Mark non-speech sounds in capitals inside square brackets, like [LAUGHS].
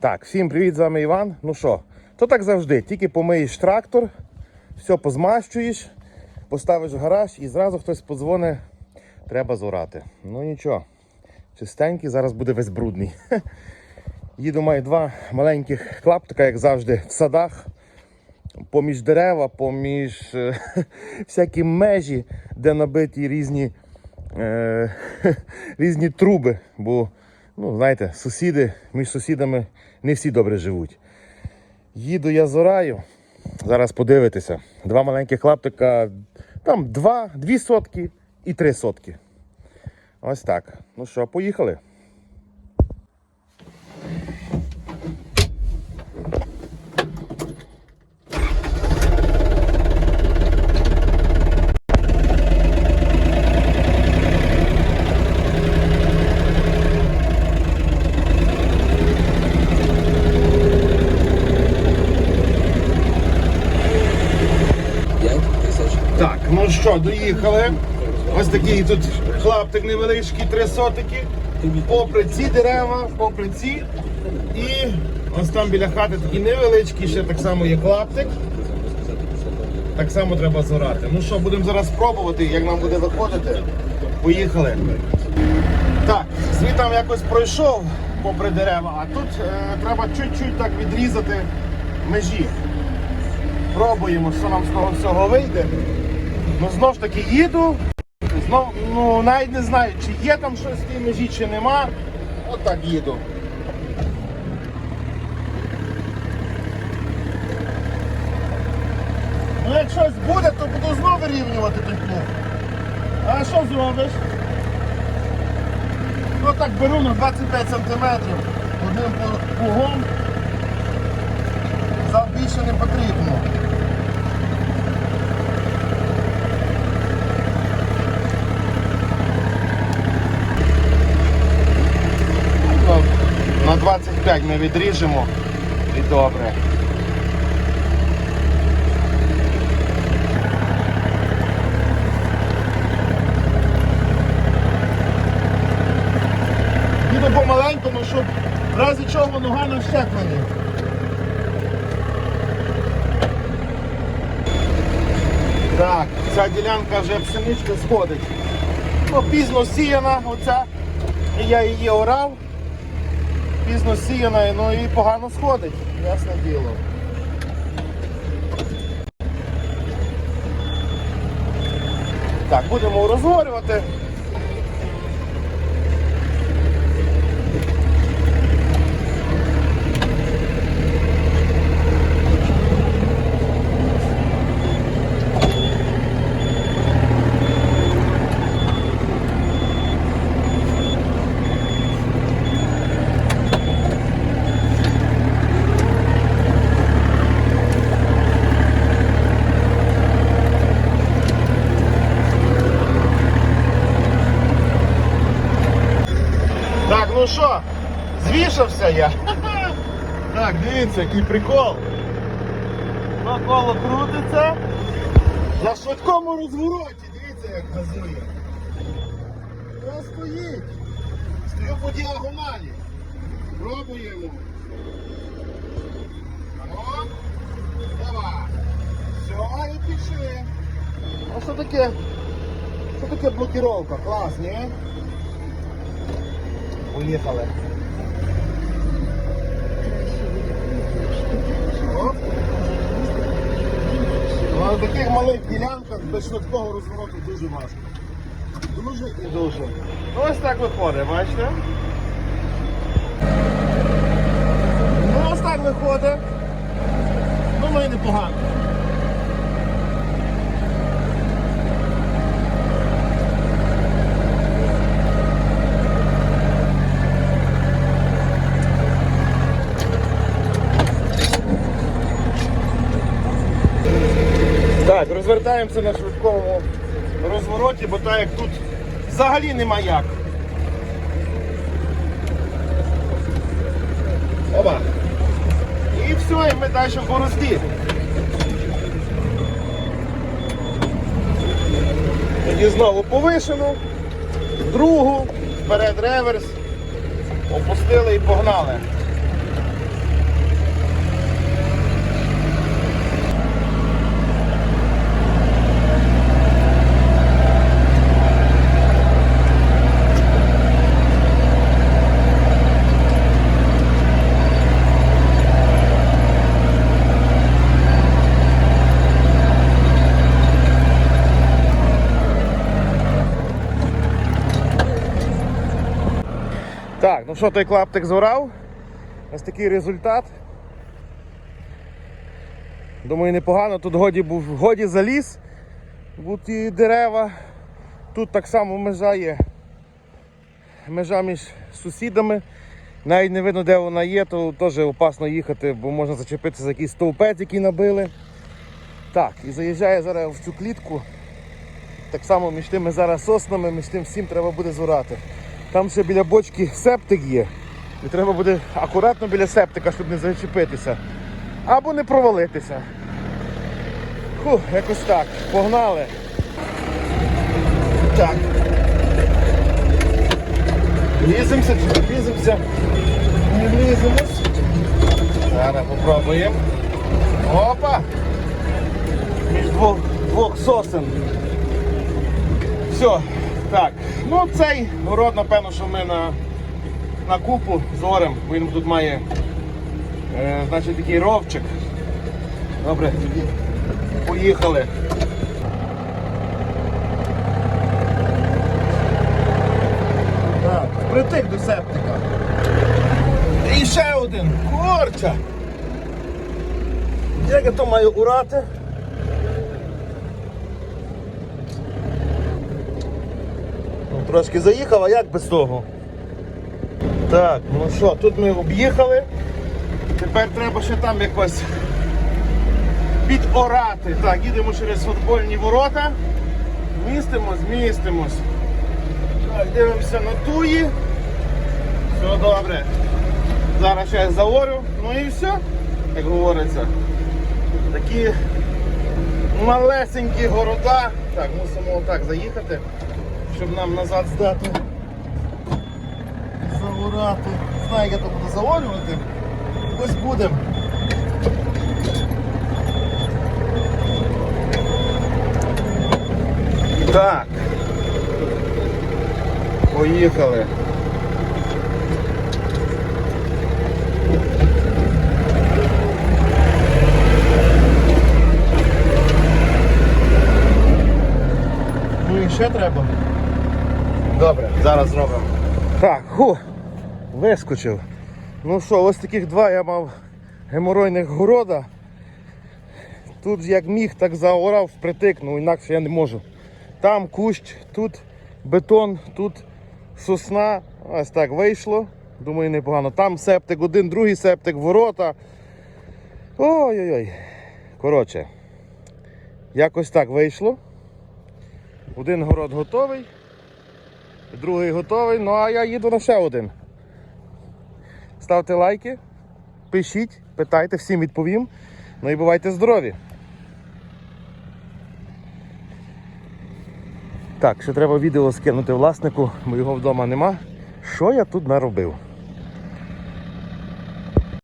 Так, всім привіт, з вами Іван. Ну що, то так завжди, тільки помиєш трактор, все позмащуєш, поставиш в гараж і зразу хтось подзвонить, треба зорати. Ну нічого, чистенький, зараз буде весь брудний. [LAUGHS] Їду маю два маленьких клаптика, як завжди, в садах. Поміж дерева, поміж е, [LAUGHS] всякі межі, де набиті різні, е, [LAUGHS] різні труби. Бо, ну, знаєте, сусіди між сусідами не всі добре живуть. Їду я зораю. Зараз подивитися. Два маленьких лаптика, там два, дві сотки і три сотки. Ось так. Ну що, поїхали. Ну що, доїхали. Ось такий тут клаптик невеличкий, три сотики. Попри ці дерева, попри ці. І ось там біля хати такий невеличкий, ще так само є клаптик. Так само треба зорати. Ну що, будемо зараз спробувати, як нам буде виходити. Поїхали. Так, звітом якось пройшов попри дерева, а тут е, треба чуть-чуть так відрізати межі. Пробуємо, що нам з того всього вийде. Ну знов ж таки їду. Знов, ну навіть не знаю, чи є там щось в тій межі, чи нема. От так їду. Ну як щось буде, то буду знову вирівнювати той. А що зробиш? Ну так беру на 25 сантиметрів одним плугом. Більше не потрібно. Ну, 25 ми відріжемо і добре. Їду помаленькому, щоб в разі чого нога на щепленні. Так, ця ділянка вже пшеничка сходить. Ну, пізно сіяна, оця. І я її орав. Пізно сіяна, ну і погано сходить, ясне діло. Так, будемо розгорювати. Так, ну що, звішався я. Так, дивіться, який прикол. На коло крутиться. На швидкому розвороті, дивіться, як газує. Хто стоїть? Стою по діагоналі. Пробуємо. О, давай. Все, і пішли. А що таке? Що таке блокіровка? Клас, ні? Поїхали. Оп. Ну, На таких малих ділянках без швидкого розвороту дуже важко. Дуже і дуже. Ну, Ось так виходить, бачите? Ну ось так виходить. Думаю, непогано. Так, розвертаємося на швидкому розвороті, бо так як тут взагалі нема як. Оба. І все, і ми далі в борозді. Тоді знову повишену, другу, вперед реверс, опустили і погнали. Що той клаптик зорав. Ось такий результат. Думаю, непогано. Тут годі був годі заліз, бо ті дерева. Тут так само межа є. Межа між сусідами. Навіть не видно, де вона є, то теж опасно їхати, бо можна зачепитися за якийсь стовпець, який набили. Так, і заїжджає зараз в цю клітку. Так само між тими зараз соснами, між тим всім треба буде зорати. Там ще біля бочки септик є. І треба буде акуратно біля септика, щоб не зачепитися. Або не провалитися. Фу, якось так. Погнали. Так. Ліземося чи не ліземося? Не ліземось. Зараз попробуємо. Опа! Між двох, двох сосен. Все. Так. Ну цей город, напевно, що ми на, на купу зорем. Він тут має е, значить, такий ровчик. Добре, поїхали. Так, притик до септика. І ще один. Корча. Як я то маю урати? Трошки заїхав, а як без того? Так, ну що, тут ми об'їхали. Тепер треба ще там якось підорати. Так, їдемо через футбольні ворота. Змістимось, змістимось. Так, дивимося на туї. Все добре. Зараз ще я заорю. Ну і все, як говориться. Такі малесенькі города. Так, мусимо отак заїхати, щоб нам назад здати. Заорати. Знаю, як я то буду заорювати. Ось будемо. Так. Поїхали. Ну ще треба. Добре, зараз зробимо. Так, ху, вискочив. Ну що, ось таких два я мав геморойних города. Тут як міг, так заорав впритик, ну інакше я не можу. Там кущ, тут бетон, тут сосна. Ось так вийшло. Думаю, непогано. Там септик один, другий септик, ворота. Ой-ой-ой. Коротше, якось так вийшло. Один город готовий, другий готовий, ну а я їду на ще один. Ставте лайки, пишіть, питайте, всім відповім. Ну і бувайте здорові. Так, ще треба відео скинути власнику, бо його вдома нема. Що я тут наробив?